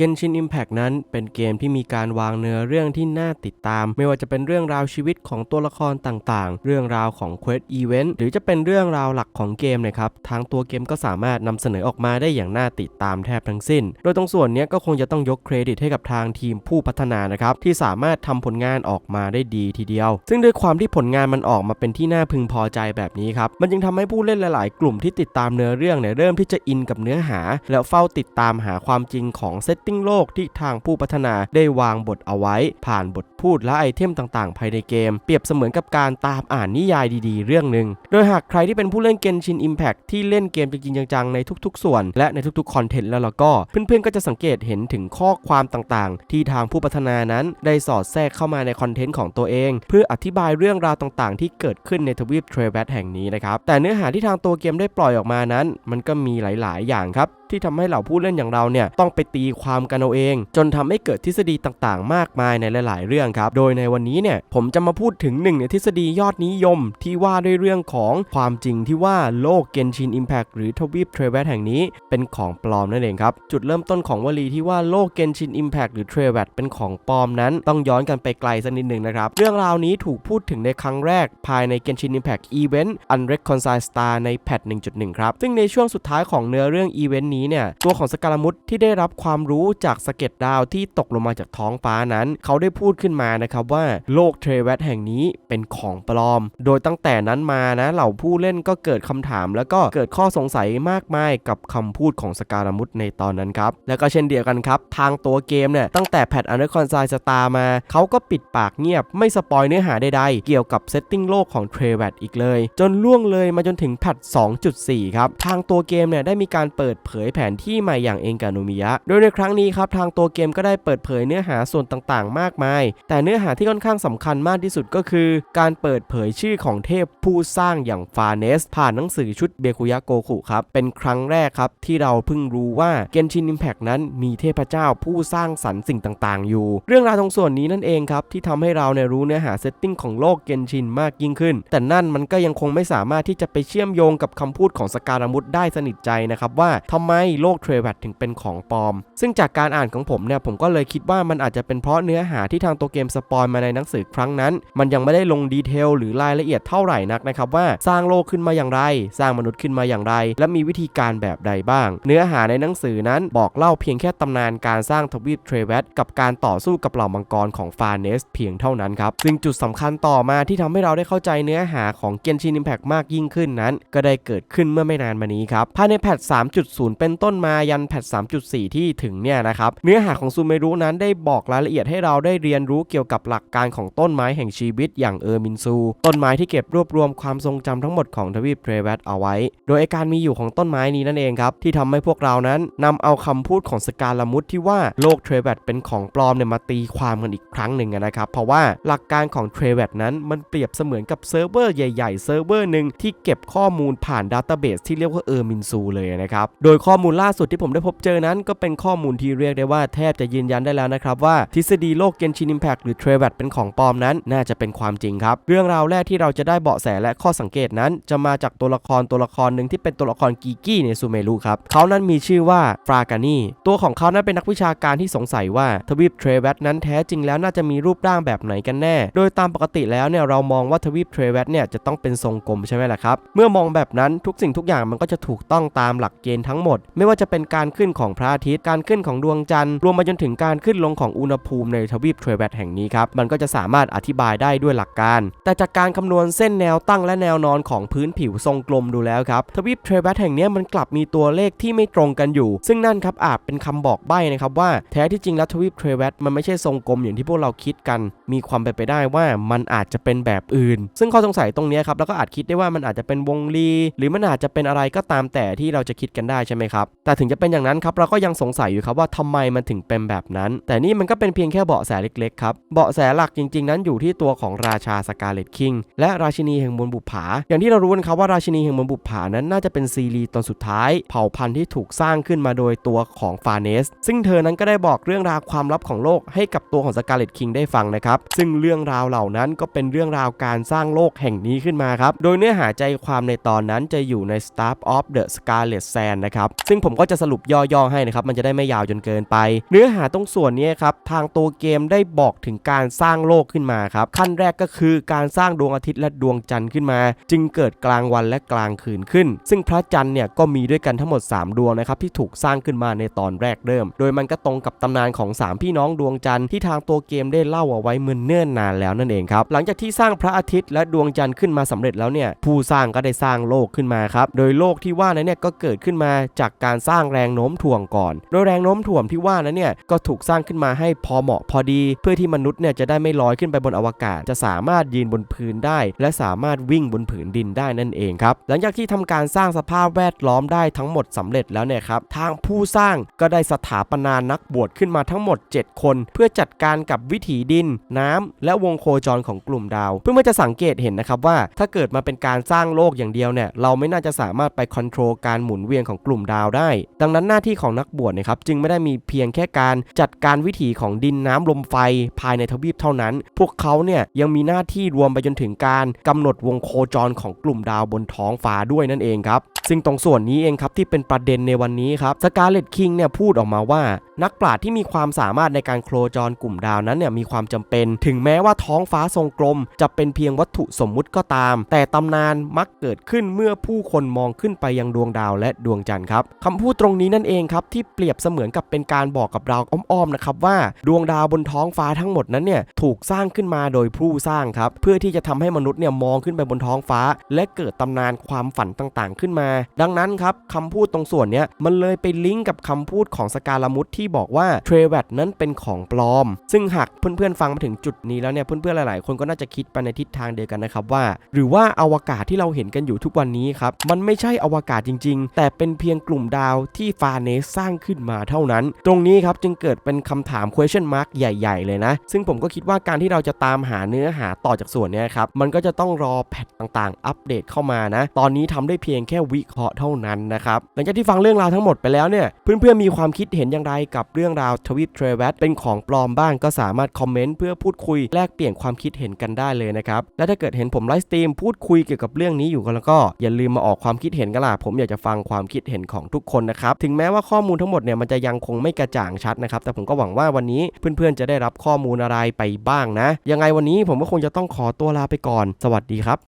Genshin Impact นั้นเป็นเกมที่มีการวางเนื้อเรื่องที่น่าติดตาม ไม่ว่าจะเป็นเรื่องราวชีวิตของตัวละครต่างๆ เรื่องราวของ Quest Event หรือจะเป็นเรื่องราวหลักของเกมนะครับ ทางตัวเกมก็สามารถนำเสนอออกมาได้อย่างน่าติดตามแทบทั้งสิ้น โดยตรงส่วนนี้ก็คงจะต้องยกเครดิตให้กับทางทีมผู้พัฒนานะครับ ที่สามารถทำผลงานออกมาได้ดีทีเดียว ซึ่งด้วยความที่ผลงานมันออกมาเป็นที่น่าพึงพอใจแบบนี้ครับ มันจึงทำให้ผู้เล่นหลาย ๆ กลุ่มที่ติดตามเนื้อเรื่องเนี่ยเริ่มที่จะอินกับเนื้อหา แล้วเฝ้าติดตามหาความจริงของเซตติ้งโลกที่ทางผู้พัฒนาได้วางบทเอาไว้ ผ่านบทพูดและไอเทมต่างๆ ภายในเกม เปรียบเสมือนกับการตามอ่านนิยายดีๆ เรื่องหนึ่งโดยหากใครที่เป็นผู้เล่น Genshin Impact ที่เล่นเกมจริงๆจังๆในทุกๆ ส่วน และในทุกๆคอนเทนต์แล้วล่ะก็ เพื่อนๆก็จะสังเกตเห็นถึงข้อความต่างๆ ที่ทางผู้พัฒนานั้นได้สอดแทรกเข้ามาในคอนเทนต์ของตัวเอง เพื่ออธิบายเรื่องราวต่างๆ ที่เกิดขึ้นในทวีปเทรเวตแห่งนี้นะครับแต่เนื้อหาที่ทางตัวเกมได้ปล่อยออกมานั้น มันก็มีหลายๆ อย่างครับที่ทำให้เหล่าผู้เล่นอย่างเราเนี่ยต้องไปตีความกันเอาเอง จนทำให้เกิดทฤษฎีต่างๆ มากมายในหลาย ๆ เรื่องครับ โดยในวันนี้เนี่ยผมจะมาพูดถึงหนึ่งในทฤษฎียอดนิยมที่ว่าด้วยเรื่องของความจริงที่ว่าโลก Genshin Impact หรือทวีปเทรเวตแห่งนี้เป็นของปลอมนั่นเองครับ จุดเริ่มต้นของวลีที่ว่าโลก Genshin Impact หรือ t r a v e t เป็นของปลอมนั้น ต้องย้อนกันไปไกลสักนิดหนึ่งนะครับ เรื่องราวนี้ถูกพูดถึงในครั้งแรกภายใน Genshin Impact Event Unreconciled Star ในแพท1.1 ครับ ซึ่งในช่วงสุดท้ายของเนื้อเรื่องอีเวนต์นี้เนี่ยตัวของสการามุตที่ได้รับความรู้จากสะเก็ดดาวที่ตกลงมาจากท้องฟ้านั้น เขาได้พูดขึ้นมานะครับว่าโลกเทรเวตแห่งนี้เป็นของปลอม โดยตั้งแต่นั้นมานะเหล่าผู้เล่นก็เกิดคำถาม แล้วก็เกิดข้อสงสัยมากมายกับคำพูดของสการามุตในตอนนั้นครับ แล้วก็เช่นเดียวกันครับ ทางตัวเกมเนี่ยตั้งแต่แพทอันเดอร์คอนไซสตาร์มา เขาก็ปิดปากเงียบไม่สปอยเนื้อหาใดๆ เกี่ยวกับเซตติ้งโลกของเทรเวตอีกเลย จนล่วงเลยมาจนถึงแพท2.4 ครับ ทางตัวเกมเนี่ยได้มีการเปิดเผยแผนที่ใหม่อย่างเองกาโนมิยะ โดยในครั้งนี้ครับทางตัวเกมก็ได้เปิดเผยเนื้อหาส่วนต่างๆ มากมาย แต่เนื้อหาที่ค่อนข้างสำคัญมากที่สุดก็คือ การเปิดเผยชื่อของเทพผู้สร้างอย่างฟาเนส ผ่านหนังสือชุดเบคุยะโกคุครับ เป็นครั้งแรกครับ ที่เราเพิ่งรู้ว่า Genshin Impact นั้นมีเทพเจ้าผู้สร้างสรรค์สิ่งต่างๆ อยู่ เรื่องราวตรงส่วนนี้นั่นเองครับ ที่ทำให้เราเนี่ยรู้เนื้อหาเซตติ้งของโลก Genshin มากยิ่งขึ้น แต่นั่นมันก็ยังคงไม่สามารถที่จะไปเชื่อมโยงกับคำพูดของสการามุตได้สนิทใจนะครับว่าทำไมโลกเทรเวตถึงเป็นของปลอม ซึ่งจากการอ่านของผมเนี่ยผมก็เลยคิดว่ามันอาจจะเป็นเพราะเนื้อหาที่ทางตัวเกมสปอยมาในหนังสือครั้งนั้น มันยังไม่ได้ลงดีเทลหรือรายละเอียดเท่าไหร่นักนะครับว่าสร้างโลกขึ้นมาอย่างไร สร้างมนุษย์ขึ้นมาอย่างไร และมีวิธีการแบบใดบ้าง เนื้อหาในหนังสือนั้นบอกเล่าเพียงแค่ตำนานการสร้างทวีปเทรเวตกับการต่อสู้กับเหล่ามังกรของฟาเนสเพียงเท่านั้นครับซึ่งจุดสำคัญต่อมาที่ทำให้เราได้เข้าใจเนื้อหาของ Genshin Impact มากยิ่งขึ้นนั้น ก็ได้เกิดขึ้นเมื่อไม่นานมานี้ครับภายในแพท3.0 เป็นต้นมายันแพท3.4 ที่ถึงเนี่ยนะครับเนื้อหาของซูเมรุนั้นได้บอกรายละเอียดให้เราได้เรียนรู้เกี่ยวกับหลักการของต้นไม้แห่งชีวิตอย่างเออร์มินซู ต้นไม้ที่เก็บรวบรวมความทรงจำทั้งหมดของทวีปเทรเวตเอาไว้ โดยการมีอยู่ของต้นไม้นี้นั่นเองครับที่ทำให้พวกเรานั้นนำเอาคำพูดของสการลามุตที่ว่าโลกเทรเวตเป็นของปลอมเนี่ยมาตีความกันอีกครั้งหนึ่งนะครับเพราะว่าหลักการของเทรเวตนั้นมันเปรียบเสมือนกับเซิร์ฟเวอร์ใหญ่ๆเซิร์ฟเวอร์หนึ่งที่เก็บข้อมูลผ่านดัตเตอร์เบสที่เรียกว่าเออร์มินซูเลยนะครับโดยข้อมูลล่าสุดที่ผมได้พบเจอนั้นก็เป็นข้อมูลที่เรียกได้ว่าแทบจะยืนยันได้แล้วนะครับว่าทฤษฎีโลก Genshin Impact หรือ t r a v e t เป็นของปลอมนั้น น่าจะเป็นความจริงครับ เรื่องราวแรกที่เราจะได้เบาะแสและข้อสังเกตนั้น จะมาจากตัวละครตัวละครหนึ่งที่เป็นตัวละครกีกี้ในซูเมรุครับเขานั้นมีชื่อว่าฟรากานีตัวของเขานั้นเป็นนักวิชาการที่สงสัยว่าทวีปเทรเวตนั้นแท้จริงแล้วน่าจะมีรูปร่างแบบไหนกันแน่ โดยตามปกติแล้วเนี่ยเรามองว่าทวีปเทรเวตเนี่ยจะต้องเป็นทรงกลมใช่ไหมล่ะครับเมื่อมองแบบนั้นทุกสิ่งทุกอย่างมันก็จะถูกต้องตามหลักเกณฑ์ทั้งหมด ไม่ว่าจะเป็นการขึ้นของพระอาทิตย์การขึ้นของดวงจันทร์รวมไปจนถึงการขึ้นลงของอุณหภูมิในทวีปเทรเวตแห่งนี้ครับมันก็จะสามารถอธิบายได้ด้วยหลักการ แต่จากการคำนวณเส้นแนวตั้งและแนวนอนของพื้นผิวทรงกลมดูแล้วครับทวีปเทรเวตแห่งนี้มันกลับมีตัวเลขที่ไม่ตรงกันอยู่ ซึ่งนั่นครับอาจเป็นคำบอกใบ้นะครับว่าแท้ที่จริงแล้วทวีปเทรเวตมันไม่ใช่ทรงกลมอย่างที่พวกเราคิดกัน มีความเป็นไปได้ว่ามันอาจจะเป็นแบบอื่น ซึ่งข้อสงสัยตรงนี้ครับแล้วก็อาจคิดได้ว่ามันอาจจะเป็นวงรี หรือมันอาจจะเป็นอะไรก็ตามแต่ที่เราจะคิดกันได้ใช่ไหมครับแต่ถึงจะเป็นอย่างนั้นครับเราก็ยังสงสัยอยู่ครับว่าทำไมมันถึงเป็นแบบนั้น แต่นี่มันก็เป็นเพียงแค่เบาะแสเล็กๆครับ เบาะแสหลักจริง ๆ นั้นอยู่ที่ตัวของราชาสกาเลตคิงและราชินีแห่งมืองบุปผา อย่างที่เรารู้กันครับว่าราชินีแห่งมืองบุปผานั้นน่าจะเป็นซีรีส์ตอนสุดท้าย เผ่าพันธุ์ที่ถูกสร้างขึ้นมาโดยตัวของฟาเนส ซึ่งเธอนั้นก็ได้บอกเรื่องราวความลับของโลกให้กับตัวของสกาเลตคิงได้ฟังนะครับซึ่งเรื่องราวเหล่านั้นก็เป็นเรื่องราวการสร้างโลกแห่งนี้ขึ้นมาครับโดยเนื้อหาใจความในตอนนั้นจะอยู่ใน Staff of the Scarlet Sand นะครับซึ่งผมก็จะสรุปย่อๆให้นะครับมันจะได้ไม่ยาวจนเกินไป เนื้อหาตรงส่วนนี้ครับทางตัวเกมได้บอกถึงการสร้างโลกขึ้นมาครับขั้นแรกก็คือการสร้างดวงอาทิตย์และดวงจันทร์ขึ้นมา จึงเกิดกลางวันและกลางคืนขึ้น ซึ่งพระจันทร์เนี่ยก็มีด้วยกันทั้งหมด 3 ดวงนะครับที่ถูกสร้างขึ้นมาในตอนแรกเริ่ม โดยมันก็ตรงกับตำนานของ 3 พี่น้องดวงจันทร์ที่ทางตัวเกมได้เล่าเอาไว้เมื่อเนิ่นนานแล้วนั่นเองครับหลังจากที่สร้างพระอาทิตย์และดวงจันทร์ขึ้นมาสำเร็จแล้วเนี่ยผู้สร้างก็ได้สร้างโลกขึ้นมาครับโดยโลกที่ว่านั้นเนี่ยก็เกิดขึ้นมาจากการสร้างแรงโน้มถ่วงก่อน โดยแรงโน้มมถ่วงที่ว่านั้นเนี่ยก็ถูกสร้างขึ้นมาให้พอเหมาะพอดี เพื่อที่มนุษย์เนี่ยจะได้ไม่ลอยขึ้นไปบนอวกาศ จะสามารถยืนบนพื้นได้ และสามารถวิ่งบนผืนดินได้นั่นเองครับหลังจากที่ทำการสร้างสภาพแวดล้อมได้ทั้งหมดสำเร็จแล้วเนี่ยครับทางผู้สร้างก็ได้สถาปนานักบวชขึ้นมาทั้งหมด 7 คน เพื่อจัดการกับวิถีดิน น้ำและวงโคจรของกลุ่มดาว เพื่อเมื่อจะสังเกตเห็นนะครับว่า ถ้าเกิดมาเป็นการสร้างโลกอย่างเดียวเนี่ยเราไม่น่าจะสามารถไปคอนโทรลการหมุนเวียนของกลุ่มดาวได้ ดังนั้นหน้าที่ของนักบวชเนะครับจึงไม่ได้มีเพียงแค่การจัดการวิถีของดินน้ำลมไฟภายในทวีปเท่านั้น พวกเขาเนี่ยยังมีหน้าที่รวมไปจนถึงการกำหนดวงโคจรของกลุ่มดาวบนท้องฟ้าด้วยนั่นเองครับซึ่งตรงส่วนนี้เองครับที่เป็นประเด็นในวันนี้ครับสกาเลตคิงเนี่ยพูดออกมาว่า นักปราชญ์ที่มีความสามารถในการโคจรกลุ่มดาวนั้นเนี่ยมีความจำเป็น ถึงแม้ว่าท้องฟ้าทรงกลม จะเป็นเพียงวัตถุสมมุติก็ตาม แต่ตำนานมักเกิดขึ้นเมื่อผู้คนมองขึ้นไปยังดวงดาวและดวงจันทร์ครับคำพูดตรงนี้นั่นเองครับที่เปรียบเสมือนกับเป็นการบอกกับเราอ้อมๆนะครับว่าดวงดาวบนท้องฟ้าทั้งหมดนั้นเนี่ยถูกสร้างขึ้นมาโดยผู้สร้างครับเพื่อที่จะทำให้มนุษย์เนี่ยมองขึ้นไปบนท้องฟ้า และเกิดตำนานความฝันต่างๆ ขึ้นมา ดังนั้นครับคำพูดตรงส่วนเนี้ยมันเลยไปลิงก์กับคำพูดของสกาลามุตที่บอกว่าเทรเวตนั้นเป็นของปลอม ซึ่งหากเพื่อนๆฟังมาถึงจุดนี้แล้วเนี่ยเพื่อนๆหลายๆ คนก็น่าจะคิดไปในทิศทางเดียวกันนะครับว่า หรือว่าอวกาศที่เราเห็นกันอยู่ทุกวันนี้ครับมันไม่ใช่อวกาศจริง ๆ แต่เป็นเพียงกลุ่มดาวที่ฟาเนสสร้างขึ้นมาเท่านั้น ตรงนี้ครับจึงเกิดเป็นคำถาม question mark ใหญ่ ๆ เลยนะ ซึ่งผมก็คิดว่าการที่เราจะตามหาเนื้อหาต่อจากส่วนนี้ครับมันก็จะต้องรอแพทต่างๆ อัปเดตเข้ามานะ ตอนนี้ทำได้เพียงแค่วิเคราะห์เท่านั้นนะครับหลังจากที่ฟังเรื่องราวทั้งหมดไปแล้วเนี่ยเพื่อนๆมีความคิดเห็นอย่างไรกับเรื่องราวทวิปเทรเวตเป็นของปลอมบ้างก็สามารถคอมเมนต์เพื่อพูดคุยแลกเปลี่ยนความคิดเห็นกันได้เลยนะครับและถ้าเกิดเห็นผมไลฟ์สตรีมพูดคุยเกี่ยวกับเรื่องนี้อยู่กันแล้วก็อย่าลืมมาออกความคิดเห็นกันล่ะผมอยากจะฟังความคิดเห็นของทุกคนนะครับถึงแม้ว่าข้อมูลทั้งหมดเนี่ยมันจะยังคงไม่กระจ่างชัดนะครับ แต่ผมก็หวังว่าวันนี้เพื่อนๆจะได้รับข้อมูลอะไรไปบ้างนะ ยังไงวันนี้ผมก็คงจะต้องขอตัวลาไปก่อน สวัสดีครับ